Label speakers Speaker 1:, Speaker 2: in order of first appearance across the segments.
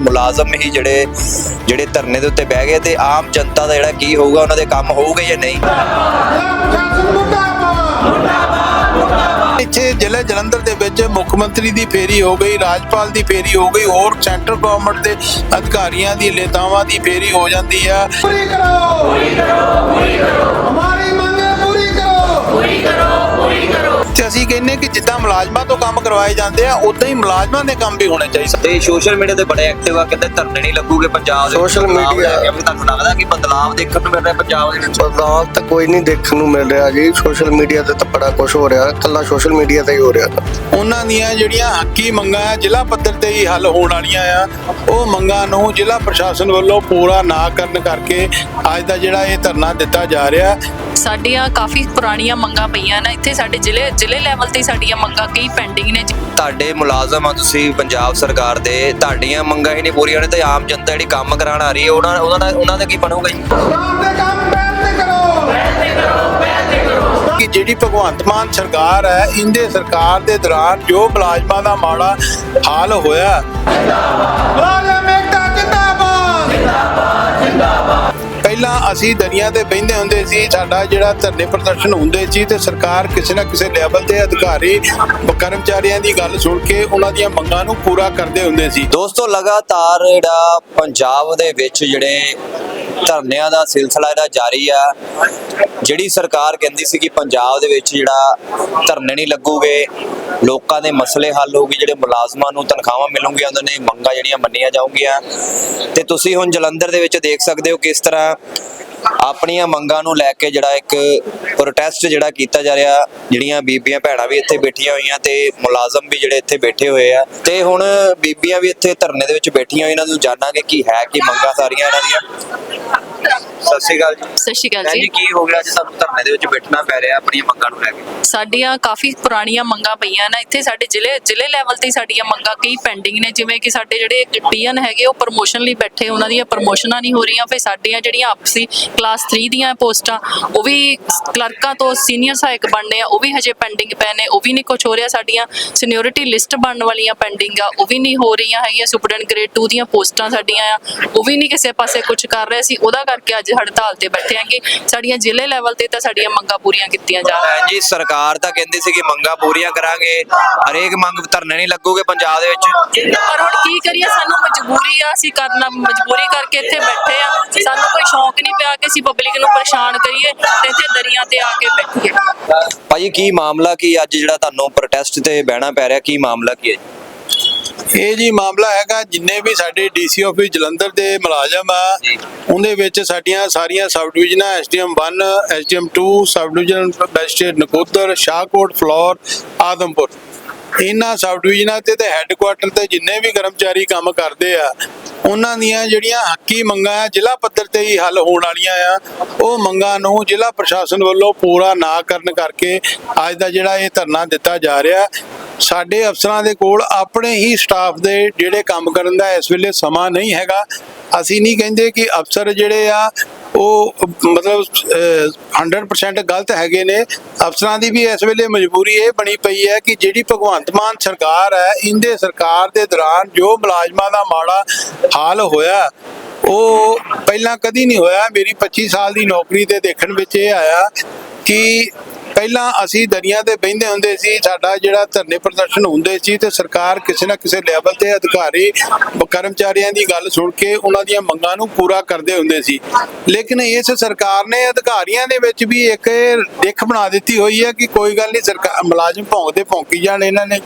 Speaker 1: ਮੁਲਾਜ਼ਮ ਹੀ ਜਿਹੜੇ ਜਿਹੜੇ ਧਰਨੇ ਦੇ ਉੱਤੇ ਬਹਿ ਗਏ ਤੇ ਆਮ ਜਨਤਾ ਦਾ ਜਿਹੜਾ ਕੀ ਹੋਊਗਾ ਉਹਨਾਂ ਦੇ ਕੰਮ ਹੋਊਗਾ ਜਾਂ ਨਹੀਂ?
Speaker 2: ਇੱਥੇ ਜ਼ਿਲ੍ਹਾ ਜਲੰਧਰ ਦੇ ਵਿੱਚ ਮੁੱਖ ਮੰਤਰੀ ਦੀ ਫੇਰੀ ਹੋ ਗਈ ਰਾਜਪਾਲ ਦੀ ਫੇਰੀ ਹੋ ਗਈ ਹੋਰ ਸੈਂਟਰ ਗਵਰਨਮੈਂਟ ਦੇ ਅਧਿਕਾਰੀਆਂ ਦੀ ਨੇਤਾਵਾਂ ਦੀ ਫੇਰੀ ਹੋ ਜਾਂਦੀ ਆ।
Speaker 3: ਪੂਰੀ ਕਰੋ ਪੂਰੀ ਕਰੋ ਪੂਰੀ ਕਰੋ। ਹਮਾਰੀ ਮੰਗਾਂ ਪੂਰੀ ਕਰੋ। ਪੂਰੀ ਕਰੋ।
Speaker 2: ਤੇ ਅਸੀਂ ਕਹਿੰਨੇ ਕਿ ਜਿੱਦਾਂ ਮੁਲਾਜ਼ਮਾਂ ਤੋਂ ਕੰਮ ਕਰਵਾਏ ਜਾਂਦੇ ਆ ਉਦਾਂ ਹੀ ਮੁਲਾਜ਼ਮਾਂ ਦੇ ਕੰਮ ਵੀ ਹੋਣੇ ਚਾਹੀਦੇ।
Speaker 1: ਤੇ ਸੋਸ਼ਲ ਮੀਡੀਆ ਤੇ ਬੜੇ ਐਕਟਿਵ ਆ ਕਹਿੰਦੇ ਧਰਨੇ ਨਹੀਂ ਲੱਗੂਗੇ ਪੰਜਾਬ ਦੇ ਵਿੱਚ।
Speaker 4: Social
Speaker 1: ਬਦਲਾਵ
Speaker 4: media-
Speaker 1: ਲੈ ਕੇ ਵੀ ਤੁਹਾਨੂੰ ਲੱਗਦਾ ਕਿ ਬਦਲਾਵ ਦੇਖਣ ਨੂੰ ਮਿਲ ਰਿਹਾ ਪੰਜਾਬ ਦੇ ਵਿੱਚ?
Speaker 4: ਬਦਲਾਅ ਤਾਂ ਕੋਈ ਨਹੀਂ ਦੇਖਣ ਨੂੰ ਮਿਲ ਰਿਹਾ ਜੀ ਸੋਸ਼ਲ ਮੀਡੀਆ ਤੇ ਤਾਂ ਬੜਾ ਕੁਝ ਹੋ ਰਿਹਾ ਕੱਲਾ ਸੋਸ਼ਲ ਮੀਡੀਆ ਤੇ ਹੀ ਹੋ ਰਿਹਾ।
Speaker 2: ਉਹਨਾਂ ਦੀਆਂ ਜਿਹੜੀਆਂ ਹੱਕੀ ਮੰਗਾਂ ਆ ਜ਼ਿਲ੍ਹਾ ਪੱਧਰ ਤੇ ਹੀ ਹੱਲ ਹੋਣ ਵਾਲੀਆਂ ਆ ਉਹ ਮੰਗਾਂ ਨੂੰ ਜ਼ਿਲ੍ਹਾ ਪ੍ਰਸ਼ਾਸਨ ਵੱਲੋਂ ਪੂਰਾ ਨਾ ਕਰਨ ਕਰਕੇ ਅੱਜ ਦਾ ਜਿਹੜਾ ਇਹ ਧਰਨਾ ਦਿੱਤਾ ਜਾ ਰਿਹਾ।
Speaker 5: ਸਾਡੀਆਂ ਕਾਫੀ ਪੁਰਾਣੀਆਂ ਮੰਗਾਂ ਪਈਆਂ ਨੇ ਇੱਥੇ ਸਾਡੇ ਜ਼ਿਲ੍ਹੇ ਜ਼ਿਲ੍ਹੇ ਲੈਵਲ ਤੇ ਸਾਡੀਆਂ ਮੰਗਾਂ ਕਈ ਪੈਂਡਿੰਗ ਨੇ
Speaker 1: ਤੁਹਾਡੇ ਮੁਲਾਜ਼ਮ ਆ ਤੁਸੀਂ ਪੰਜਾਬ ਸਰਕਾਰ ਦੇ ਤੁਹਾਡੀਆਂ ਮੰਗਾਂ ਹੀ ਨਹੀਂ ਪੂਰੀਆਂ ਤੇ ਆਮ ਜਨਤਾ ਜਿਹੜੀ ਕੰਮ ਕਰਾਣ ਆ ਰਹੀ ਹੈ ਉਹਨਾਂ ਉਹਨਾਂ ਦਾ ਉਹਨਾਂ ਦਾ ਕੀ ਬਣੂਗਾ ਜੀ?
Speaker 2: ਜਿਹੜੀ ਭਗਵੰਤ ਮਾਨ ਸਰਕਾਰ ਹੈ ਇੰਦੇ ਸਰਕਾਰ ਦੇ ਦੌਰਾਨ ਜੋ ਮੁਲਾਜ਼ਮਾਂ ਦਾ ਮਾੜਾ ਹਾਲ ਹੋਇਆ। ਮੁਲਾਜ਼ਮ ਅਸੀਂ ਦਰਿਆ ਤੇ ਬਹਿੰਦੇ ਹੁੰਦੇ ਸੀ, ਸਾਡਾ ਜਿਹੜਾ ਧਰਨੇ ਪ੍ਰਦਰਸ਼ਨ ਹੁੰਦੇ ਸੀ ਤੇ ਸਰਕਾਰ ਕਿਸੇ ਨਾ ਕਿਸੇ ਲੈਵਲ ਤੇ ਅਧਿਕਾਰੀ, ਕਰਮਚਾਰੀਆਂ ਦੀ ਗੱਲ ਸੁਣ ਕੇ ਉਹਨਾਂ ਦੀਆਂ ਮੰਗਾਂ ਨੂੰ ਪੂਰਾ ਕਰਦੇ ਹੁੰਦੇ ਸੀ।
Speaker 1: ਦੋਸਤੋ, ਲਗਾਤਾਰ ਜਿਹੜਾ ਪੰਜਾਬ ਦੇ ਵਿੱਚ ਜਿਹੜੇ ਧਰਨਿਆਂ ਦਾ ਸਿਲਸਿਲਾ ਇਹਦਾ ਜਾਰੀ ਆ, ਜਿਹੜੀ ਸਰਕਾਰ ਕਹਿੰਦੀ ਸੀ ਕਿ ਪੰਜਾਬ ਦੇ ਵਿੱਚ ਜਿਹੜਾ ਧਰਨੇ ਨਹੀਂ ਲੱਗੂਗੇ, ਲੋਕਾਂ ਦੇ ਮਸਲੇ ਹੱਲ ਹੋਊਗੇ, ਜਿਹੜੇ ਮੁਲਾਜ਼ਮਾਂ ਨੂੰ ਤਨਖਾਹਾਂ ਮਿਲੂਗੀਆਂ ਉਹਨਾਂ ਨੇ ਮੰਗਾਂ ਜਿਹੜੀਆਂ ਮੰਨੀਆਂ ਜਾਊਗੀਆਂ। ਤੇ ਤੁਸੀਂ ਹੁਣ ਜਲੰਧਰ ਦੇ ਵਿੱਚ ਦੇਖ ਸਕਦੇ ਹੋ ਕਿਸ ਤਰ੍ਹਾਂ ਆਪਣੀਆਂ ਮੰਗਾਂ ਨੂੰ ਲੈ ਕੇ ਜਿਹੜਾ ਇੱਕ ਪ੍ਰੋਟੈਸਟ ਜਿਹੜਾ ਕੀਤਾ ਜਾ ਰਿਹਾ ਜਿਹੜੀਆਂ ਬੀਬੀਆਂ ਭੈਣਾਂ ਵੀ ਇੱਥੇ ਬੈਠੀਆਂ ਹੋਈਆਂ ਤੇ ਮੁਲਾਜ਼ਮ ਵੀ ਜਿਹੜੇ ਇੱਥੇ ਬੈਠੇ ਹੋਏ ਆ ਤੇ ਹੁਣ ਬੀਬੀਆਂ ਵੀ ਇੱਥੇ ਧਰਨੇ ਦੇ ਵਿੱਚ ਬੈਠੀਆਂ ਹੋਈਆਂ ਇਹਨਾਂ ਨੂੰ ਜਾਣਾਂਗੇ ਕੀ ਹੈ ਕੀ ਮੰਗਾਂ ਸਾਰੀਆਂ ਇਹਨਾਂ ਦੀਆਂ। ਸਤਿ ਸ਼੍ਰੀ ਅਕਾਲ ਜੀ।
Speaker 5: ਸਤਿ ਸ਼੍ਰੀ ਅਕਾਲ
Speaker 1: ਜੀ। ਕੀ ਹੋ ਗਿਆ ਅੱਜ ਸਾਨੂੰ ਧਰਨੇ ਦੇ ਵਿੱਚ ਬੈਠਣਾ ਪੈ ਰਿਹਾ ਆਪਣੀਆਂ ਮੰਗਾਂ ਨੂੰ ਲੈ ਕੇ?
Speaker 5: ਸਾਡੀਆਂ ਕਾਫੀ ਪੁਰਾਣੀਆਂ ਮੰਗਾਂ ਪਈਆਂ ਨੇ ਇੱਥੇ ਸਾਡੇ ਜ਼ਿਲ੍ਹੇ ਜ਼ਿਲ੍ਹੇ ਲੈਵਲ ਤੇ ਸਾਡੀਆਂ ਮੰਗਾਂ ਕਈ ਪੈਂਡਿੰਗ ਨੇ ਜਿਵੇਂ ਕਿ ਸਾਡੇ ਜਿਹੜੇ ਪੀਐਨ ਹੈਗੇ ਉਹ ਪ੍ਰਮੋਸ਼ਨ ਲਈ ਬੈਠੇ ਉਹਨਾਂ ਦੀਆਂ ਪ੍ਰਮੋਸ਼ਨਾਂ ਨਹੀਂ ਹੋ ਰਹੀਆਂ ਫਿਰ ਸਾਡੀਆਂ ਜਿਹੜੀਆਂ ਆਪਸੀ ਕਲਾਸ 3 ਦੀਆਂ ਪੋਸਟਾਂ ਉਹ ਵੀ ਕਲਰਕਾਂ ਤੋਂ ਸੀਨੀਅਰ ਸਹਾਇਕ ਬਣਨੇ ਆ ਉਹ ਵੀ ਹਜੇ ਪੈਂਡਿੰਗ ਪਏ ਨੇ ਉਹ ਵੀ ਨਹੀਂ ਕੁਝ ਹੋ ਰਿਹਾ ਸਾਡੀਆਂ ਸੀਨੀਅਰਿਟੀ ਲਿਸਟ ਬਣਨ ਵਾਲੀਆਂ ਪੈਂਡਿੰਗ ਆ ਉਹ ਵੀ ਨਹੀਂ ਹੋ ਰਹੀਆਂ ਹੈਗੀਆਂ ਸੁਪਰਡੈਂਟ ਗ੍ਰੇਡ 2 ਦੀਆਂ ਪੋਸਟਾਂ ਸਾਡੀਆਂ ਆ ਉਹ ਵੀ ਨਹੀਂ ਕਿਸੇ ਪਾਸੇ ਕੁਝ ਕਰ ਰਹੇ ਸੀ ਉਹਦਾ ਕਰਕੇ ਅੱਜ ਹੜਤਾਲ ਤੇ ਬੈਠੇ ਆਂਗੇ ਸਾਡੀਆਂ ਜ਼ਿਲ੍ਹੇ ਲੈਵਲ ਤੇ ਤਾਂ ਸਾਡੀਆਂ ਮੰਗਾਂ ਪੂਰੀਆਂ ਕੀਤੀਆਂ ਜਾ ਰਹੀਆਂ।
Speaker 1: ਜੀ ਸਰਕਾਰ ਤਾਂ ਕਹਿੰਦੀ ਸੀ ਕਿ ਮੰਗਾਂ ਪੂਰੀਆਂ ਕਰਾਂਗੇ ਹਰੇਕ ਮੰਗ ਧਰਨੇ ਨਹੀਂ ਲੱਗੂਗੇ ਪੰਜਾਬ ਦੇ ਵਿੱਚ।
Speaker 5: ਪਰ ਹੁਣ ਕੀ ਕਰੀਏ ਸਾਨੂੰ ਮਜਬੂਰੀ ਆ ਅਸੀਂ ਕਰਨਾ ਮਜਬੂਰੀ ਕਰਕੇ ਇੱਥੇ ਬੈਠੇ ਆ ਸਾਨੂੰ ਕੋਈ ਸ਼ੌਂਕ ਨਹੀਂ ਪਿਆ ਕਿ ਅਸੀਂ ਪਬਲਿਕ ਨੂੰ ਪਰੇਸ਼ਾਨ ਕਰੀਏ ਤੇ ਇੱਥੇ ਦਰੀਆਂ ਤੇ ਆ ਕੇ ਬੈਠੀਏ।
Speaker 1: ਭਾਜੀ ਕੀ ਮਾਮਲਾ ਕੀ ਅੱਜ ਜਿਹੜਾ ਤੁਹਾਨੂੰ ਪ੍ਰੋਟੈਸਟ ਤੇ ਬਹਿਣਾ ਪੈ ਰਿਹਾ? ਕੀ ਮਾਮਲਾ ਕੀ ਹੈ?
Speaker 2: ਇਹ ਜੀ ਮਾਮਲਾ ਹੈਗਾ ਜਿੰਨੇ ਵੀ ਸਾਡੇ ਡੀਸੀ ਆਫਿਸ ਜਲੰਧਰ ਦੇ ਮੁਲਾਜ਼ਮ ਆ ਉਹਦੇ ਵਿੱਚ ਸਾਡੀਆਂ ਸਾਰੀਆਂ ਸਬ ਡਿਵੀਜ਼ਨਾਂ SDM 1 SDM 2 sub division magistrate Nakodar Shahkot Phillaur Adampur. ਇਹਨਾਂ ਸਬ ਡਿਵੀਜ਼ਨਾਂ ਤੇ ਤੇ ਹੈੱਡਕੁਆਟਰ ਤੇ ਜਿੰਨੇ ਵੀ ਕਰਮਚਾਰੀ ਕੰਮ ਕਰਦੇ ਆ ਉਹਨਾਂ ਦੀਆਂ ਜਿਹੜੀਆਂ ਹੱਕੀ ਮੰਗਾਂ ਜ਼ਿਲ੍ਹਾ ਪੱਧਰ ਤੇ ਹੀ ਹੱਲ ਹੋਣ ਵਾਲੀਆਂ ਆ। ਉਹ ਮੰਗਾਂ ਨੂੰ ਜ਼ਿਲ੍ਹਾ ਪ੍ਰਸ਼ਾਸਨ ਵੱਲੋਂ ਪੂਰਾ ਨਾ ਕਰਨ ਕਰਕੇ ਅੱਜ ਦਾ ਜਿਹੜਾ ਇਹ ਧਰਨਾ ਦਿੱਤਾ ਜਾ ਰਿਹਾ। ਸਾਡੇ ਅਫਸਰਾਂ ਦੇ ਕੋਲ ਆਪਣੇ ਹੀ ਸਟਾਫ ਦੇ ਜਿਹੜੇ ਕੰਮ ਕਰਨ ਦਾ ਇਸ ਵੇਲੇ ਸਮਾਂ ਨਹੀਂ ਹੈਗਾ। ਅਸੀਂ ਨਹੀਂ ਕਹਿੰਦੇ ਕਿ ਅਫਸਰ ਜਿਹੜੇ ਆ ਉਹ ਮਤਲਬ ਅਹ, 100% ਗਲਤ ਹੈਗੇ ਨੇ। ਅਫਸਰਾਂ ਦੀ ਵੀ ਇਸ ਵੇਲੇ ਮਜਬੂਰੀ ਇਹ ਬਣੀ ਪਈ ਹੈ ਕਿ ਜਿਹੜੀ ਭਗਵੰਤ ਮਾਨ ਸਰਕਾਰ ਹੈ ਇੰਦੇ ਸਰਕਾਰ ਦੇ ਦੌਰਾਨ ਜੋ ਮੁਲਾਜ਼ਮਾਂ ਦਾ ਮਾੜਾ ਹਾਲ ਹੋਇਆ ਉਹ ਪਹਿਲਾਂ ਕਦੀ ਨਹੀਂ ਹੋਇਆ। ਮੇਰੀ 25 ਸਾਲ ਦੀ ਨੌਕਰੀ ਤੇ ਦੇਖਣ ਵਿੱਚ ਇਹ ਆਇਆ ਕਿ ਪਹਿਲਾਂ ਅਸੀਂ ਦਰਿਆ ਤੇ ਬਹਿੰਦੇ ਹੁੰਦੇ ਸੀ, ਸਾਡਾ ਜਿਹੜਾ ਧਰਨੇ ਪ੍ਰਦਰਸ਼ਨ ਹੁੰਦੇ ਸੀ ਤੇ ਸਰਕਾਰ ਕਿਸੇ ਨਾ ਕਿਸੇ ਲੈਵਲ ਤੇ ਅਧਿਕਾਰੀ, ਕਰਮਚਾਰੀਆਂ ਦੀ ਗੱਲ ਸੁਣ ਕੇ ਉਹਨਾਂ ਦੀਆਂ ਮੰਗਾਂ ਨੂੰ ਪੂਰਾ ਕਰਦੇ ਹੁੰਦੇ ਸੀ। ਲੇਕਿਨ ਇਸ ਸਰਕਾਰ ਨੇ ਅਧਿਕਾਰੀਆਂ ਦੇ ਵਿੱਚ ਵੀ ਇੱਕ ਦਿੱਖ ਬਣਾ ਦਿੱਤੀ ਹੋਈ ਹੈ ਕਿ ਕੋਈ ਗੱਲ ਨਹੀਂ ਸਰਕਾਰ ਮੁਲਾਜ਼ਮ ਭੌਂਕਦੇ ਭੌਂਕੀ ਜਾਣ ਇਹਨਾਂ ਨੇ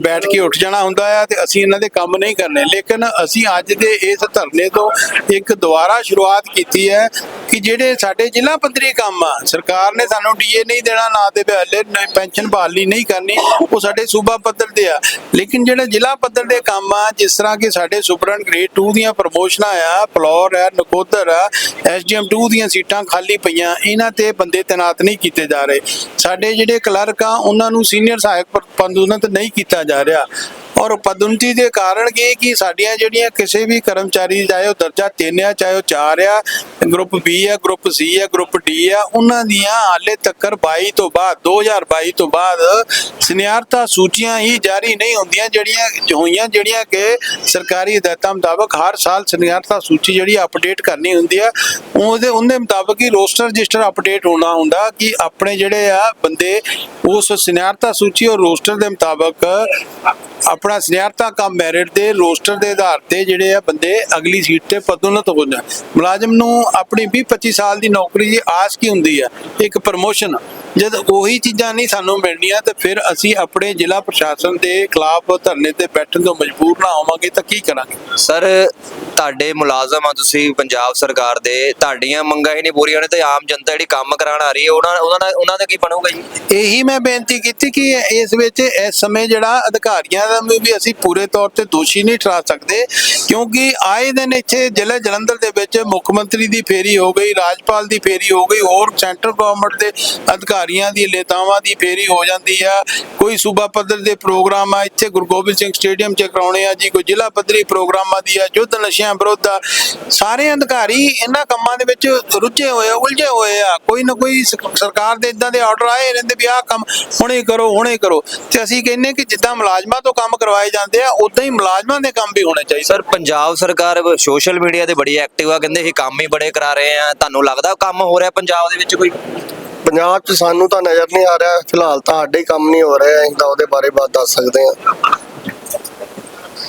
Speaker 2: ਬੈਠ ਕੇ ਉੱਠ ਜਾਣਾ ਹੁੰਦਾ ਆ ਤੇ ਅਸੀਂ ਇਹਨਾਂ ਦੇ ਕੰਮ ਨਹੀਂ ਕਰਨੇ। ਲੇਕਿਨ ਅਸੀਂ ਅੱਜ ਦੇ ਇਸ ਧਰਨੇ ਤੋਂ ਇੱਕ ਦੁਬਾਰਾ ਸ਼ੁਰੂਆਤ ਕੀਤੀ ਹੈ ਕਿ ਜਿਹੜੇ ਸਾਡੇ ਜ਼ਿਲ੍ਹਾ ਪੱਧਰੀ ਕੰਮ ਆ, ਸਰਕਾਰ ਨੇ ਸਾਨੂੰ ਡੀਏ ਨਹੀਂ ਦੇਣਾ, ਨਾ ਤੇ ਹਲੇ ਪੈਨਸ਼ਨ ਬਹਾਲੀ ਨਹੀਂ ਕਰਨੀ, ਉਹ ਸਾਡੇ ਸੂਬਾ ਪੱਧਰ ਤੇ ਆ। ਲੇਕਿਨ ਜਿਹੜੇ ਜ਼ਿਲ੍ਹਾ ਪੱਧਰ ਦੇ ਕੰਮ ਆ, ਜਿਸ ਤਰ੍ਹਾਂ ਕਿ ਸਾਡੇ ਸੁਪਰਨ ਗ੍ਰੇਡ 2 ਦੀਆਂ ਪ੍ਰਮੋਸ਼ਨਾਂ ਆ, ਫਲੋਰ ਆ, ਨਕੋਦਰ ਆ ਐਸਡੀਐਮ 2 ਦੀਆਂ ਸੀਟਾਂ ਖਾਲੀ ਪਈਆਂ, ਇਹਨਾਂ ਤੇ ਬੰਦੇ ਤੈਨਾਤ ਨਹੀਂ ਕੀਤੇ ਜਾ ਰਹੇ। ਸਾਡੇ ਜਿਹੜੇ ਕਲਰਕ ਆ, ਉਹਨਾਂ ਨੂੰ ਸੀਨੀਅਰ ਸਹਾਇਕ ਪਰ- ਨਹੀਂ ਕੀਤਾ ਜਾ ਰਿਹਾ ਔਰ ਪਦੋਨਤੀ ਦੇ ਕਾਰਨ ਕੀ ਕਿ ਸਾਡੀਆਂ ਜਿਹੜੀਆਂ ਕਿਸੇ ਵੀ ਕਰਮਚਾਰੀ ਚਾਹੇ ਉਹ ਦਰਜਾ 3 ਆ, ਚਾਹੇ ਉਹ 4 ਆ, ਗਰੁੱਪ B ਆ, ਗਰੁੱਪ C ਆ, ਗਰੁੱਪ D ਆ, ਉਹਨਾਂ ਦੀਆਂ ਹਾਲੇ ਤੱਕ 22 ਤੋਂ ਬਾਅਦ 2022 ਤੋਂ ਬਾਅਦ ਸਨਿਆਰਤਾ ਸੂਚੀਆਂ ਹੀ ਜਾਰੀ ਨਹੀਂ ਹੁੰਦੀਆਂ ਜਿਹੜੀਆਂ ਹੋਈਆਂ, ਜਿਹੜੀਆਂ ਕਿ ਸਰਕਾਰੀ ਹਦਾਇਤਾਂ ਮੁਤਾਬਕ ਹਰ ਸਾਲ ਸਨਿਆਰਤਾ ਸੂਚੀ ਜਿਹੜੀ ਅਪਡੇਟ ਕਰਨੀ ਹੁੰਦੀ ਆ। ਉਹਦੇ ਉਹਦੇ ਮੁਤਾਬਕ ਹੀ ਰੋਸਟਰ ਰਜਿਸਟਰ ਅਪਡੇਟ ਹੋਣਾ ਹੁੰਦਾ ਕਿ ਆਪਣੇ ਜਿਹੜੇ ਆ ਬੰਦੇ ਉਸ ਸਨਿਆਰਤਾ ਸੂਚੀ ਔਰ ਰੋਸਟਰ ਦੇ ਮੁਤਾਬਕ ਆਪਣਾ ਸਨਿਆਰਤਾ ਕਮ ਮੈਰਿਟ ਦੇ ਰੋਸਟਰ ਦੇ ਆਧਾਰ ਤੇ ਜਿਹੜੇ ਆ ਬੰਦੇ ਅਗਲੀ ਸੀਟ ਤੇ ਪਦੋਨਤ ਹੋ ਜਾਣ। ਮੁਲਾਜ਼ਮ ਨੂੰ ਆਪਣੀ 20 25 ਸਾਲ ਦੀ ਨੌਕਰੀ ਦੀ ਆਸ ਕੀ ਹੁੰਦੀ ਆ? ਇੱਕ ਪ੍ਰਮੋਸ਼ਨ ਜਦ ਉਹੀ ਚੀਜ਼ਾਂ ਨਹੀਂ ਸਾਨੂੰ ਮਿਲਣੀਆਂ ਤੇ ਫਿਰ ਅਸੀਂ ਆਪਣੇ ਜ਼ਿਲ੍ਹਾ ਪ੍ਰਸ਼ਾਸਨ ਦੇ ਖਿਲਾਫ ਧਰਨੇ ਤੇ ਬੈਠਣ ਤੋਂ ਮਜਬੂਰ ਨਾ ਹੋਵਾਂਗੇ ਤਾਂ ਕੀ ਕਰਾਂਗੇ?
Speaker 1: ਸਰ ਤੁਹਾਡੇ ਮੁਲਾਜ਼ਮ ਆ ਤੁਸੀਂ ਪੰਜਾਬ ਸਰਕਾਰ ਦੇ ਤੁਹਾਡੀਆਂ ਮੰਗਾਂ ਹੀ ਨਹੀਂ ਪੂਰੀਆਂ ਨੇ ਤੇ ਆਮ ਜਨਤਾ ਜਿਹੜੀ ਕੰਮ ਕਰਾਉਣ ਆ ਰਹੀ ਹੈ ਉਹਨਾਂ ਉਹਨਾਂ ਦਾ ਉਹਨਾਂ ਦਾ ਕੀ ਬਣੂਗਾ ਜੀ?
Speaker 2: ਇਹੀ ਮੈਂ ਬੇਨਤੀ ਕੀਤੀ ਕਿ ਇਸ ਵਿੱਚ ਇਸ ਸਮੇਂ ਜਿਹੜਾ ਅਧਿਕਾਰੀਆਂ ਦਾ ਵੀ ਅਸੀਂ ਪੂਰੇ ਤੌਰ ਤੇ ਦੋਸ਼ੀ ਨਹੀਂ ਠਹਿਰਾ ਸਕਦੇ ਕਿਉਂਕਿ ਆਏ ਦਿਨ ਇੱਥੇ ਜ਼ਿਲ੍ਹਾ ਜਲੰਧਰ ਦੇ ਵਿੱਚ ਮੁੱਖ ਮੰਤਰੀ ਦੀ ਫੇਰੀ ਹੋ ਗਈ ਰਾਜਪਾਲ ਦੀ ਫੇਰੀ ਹੋ ਗਈ ਹੋਰ ਸੈਂਟਰ ਗਵਰਨਮੈਂਟ ਦੇ ਅਧਿਕਾਰੀਆਂ ਦੀ ਲੇਤਾਵਾਂ ਦੀ ਫੇਰੀ ਹੋ ਜਾਂਦੀ ਆ। ਕੋਈ ਸੂਬਾ ਪੱਧਰ ਦੇ ਪ੍ਰੋਗਰਾਮ ਆ, ਇੱਥੇ ਗੁਰੂ ਗੋਬਿੰਦ ਸਿੰਘ ਸਟੇਡੀਅਮ 'ਚ ਕਰਾਉਣੇ ਆ ਜੀ, ਕੋਈ ਜ਼ਿਲ੍ਹਾ ਪੱਧਰੀ ਪ੍ਰੋਗਰਾਮਾਂ ਦੀ ਆ, ਯੁੱਧ ਨਸ਼ਿਆਂ ਵਿਰੁੱਧ ਆ। ਸਾਰੇ ਅਧਿਕਾਰੀ ਇਹਨਾਂ ਕੰਮਾਂ ਦੇ ਵਿੱਚ ਰੁੱਝੇ ਹੋਏ ਆ, ਉਲਝੇ ਹੋਏ ਆ। ਕੋਈ ਨਾ ਕੋਈ ਸਰਕਾਰ ਦੇ ਇਦਾਂ ਦੇ ਆਰਡਰ ਆਏ ਰਹਿੰਦੇ ਵੀ ਆਹ ਕੰਮ ਹੁਣੇ ਕਰੋ ਹੁਣੇ ਕਰੋ। ਤੇ ਅਸੀਂ ਕਹਿੰਨੇ ਕਿ ਜਿੱਦਾਂ ਮੁਲਾਜ਼ਮਾਂ ਤੋਂ ਕੰਮ ਕਰਵਾਏ ਜਾਂਦੇ ਆ ਉਦਾਂ ਹੀ ਮੁਲਾਜ਼ਮਾਂ ਦੇ ਕੰਮ ਵੀ ਹੋਣੇ ਚਾਹੀਦੇ।
Speaker 1: ਸਰ, ਪੰਜਾਬ ਸਰਕਾਰ ਸੋਸ਼ਲ ਮੀਡੀਆ ਤੇ ਬੜੀ ਐਕਟਿਵ ਆ, ਕਹਿੰਦੇ ਇਹ ਕੰਮ ਹੀ ਬੜੇ ਕਰਾ ਰਹੇ ਆ। ਤੁਹਾਨੂੰ ਲੱਗਦਾ ਕੰਮ ਹੋ ਰਿਹਾ ਪੰਜਾਬ ਦੇ ਵਿੱਚ ਕੋਈ?
Speaker 4: ਪੰਜਾਬ 'ਚ ਸਾਨੂੰ ਤਾਂ ਨਜ਼ਰ ਨਹੀਂ ਆ ਰਿਹਾ ਫਿਲਹਾਲ ਤਾਂ ਸਾਡੇ ਕੰਮ ਨਹੀਂ ਹੋ ਰਹੇ ਅਸੀਂ ਤਾਂ ਉਹਦੇ ਬਾਰੇ ਬਾਤ ਦੱਸ ਸਕਦੇ ਹਾਂ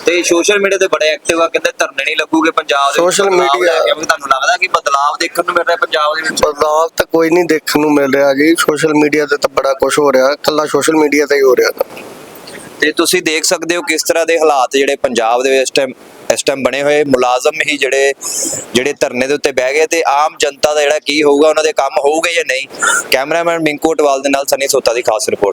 Speaker 1: ਤੇ ਸੋਸ਼ਲ ਮੀਡੀਆ ਤੇ ਬੜੇ ਐਕਟਿਵ ਆ ਕਹਿੰਦੇ ਧਰਨੇ ਨਹੀਂ ਲੱਗੂਗੇ ਪੰਜਾਬ ਦੇ
Speaker 4: Social
Speaker 1: ਬਦਲਾਵ
Speaker 4: media-
Speaker 1: ਲੈ ਕੇ ਆਵਾਂਗੇ। ਤੁਹਾਨੂੰ ਲੱਗਦਾ ਕਿ ਬਦਲਾਵ ਦੇਖਣ ਨੂੰ ਮਿਲ ਰਿਹਾ ਪੰਜਾਬ ਦੇ ਵਿੱਚ
Speaker 4: ਬਦਲਾਵ ਤਾਂ ਕੋਈ ਨਹੀਂ ਦੇਖਣ ਨੂੰ ਮਿਲ ਰਿਹਾ ਜੀ ਸੋਸ਼ਲ ਮੀਡੀਆ ਤੇ ਤਾਂ ਬੜਾ ਕੁਝ ਹੋ ਰਿਹਾ ਕੱਲਾ ਸੋਸ਼ਲ ਮੀਡੀਆ ਤੇ ਹੀ ਹੋ ਰਿਹਾ
Speaker 1: ਤੇ ਤੁਸੀਂ ਦੇਖ ਸਕਦੇ ਹੋ ਕਿਸ ਤਰ੍ਹਾਂ ਦੇ ਹਾਲਾਤ ਜਿਹੜੇ ਪੰਜਾਬ ਦੇ ਵਿੱਚ ਇਸ ਟਾਈਮ ਇਸ ਟਾਈਮ ਬਣੇ ਹੋਏ ਮੁਲਾਜ਼ਮ ਹੀ ਜਿਹੜੇ ਜਿਹੜੇ ਧਰਨੇ ਦੇ ਉੱਤੇ ਬਹਿ ਗਏ ਤੇ ਆਮ ਜਨਤਾ ਦਾ ਜਿਹੜਾ ਕੀ ਹੋਊਗਾ, ਉਹਨਾਂ ਦੇ ਕੰਮ ਹੋਊਗੇ ਜਾਂ ਨਹੀਂ? ਕੈਮਰਾਮੈਨ ਮਿੰਕੂ ਟਵਾਲ ਦੇ ਨਾਲ ਸਨੀ ਸੋਤਾ ਦੀ ਖਾਸ ਰਿਪੋਰਟ